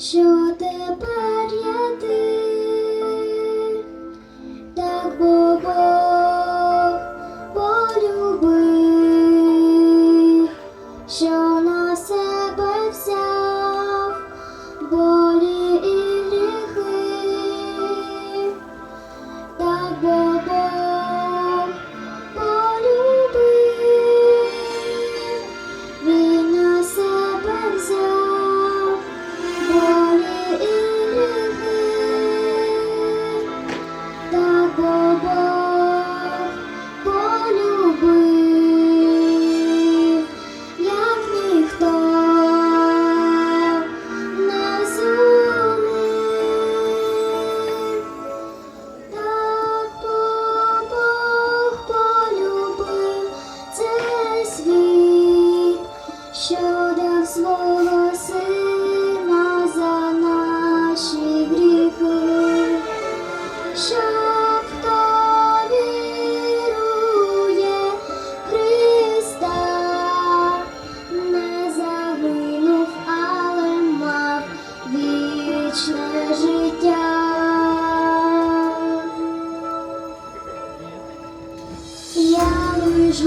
що тепер я ти, так бо Бог полюбив. що що дав свого сина за наші гріхи, що хто вірує Христа, не загинув, але мав вічне життя. Я лиш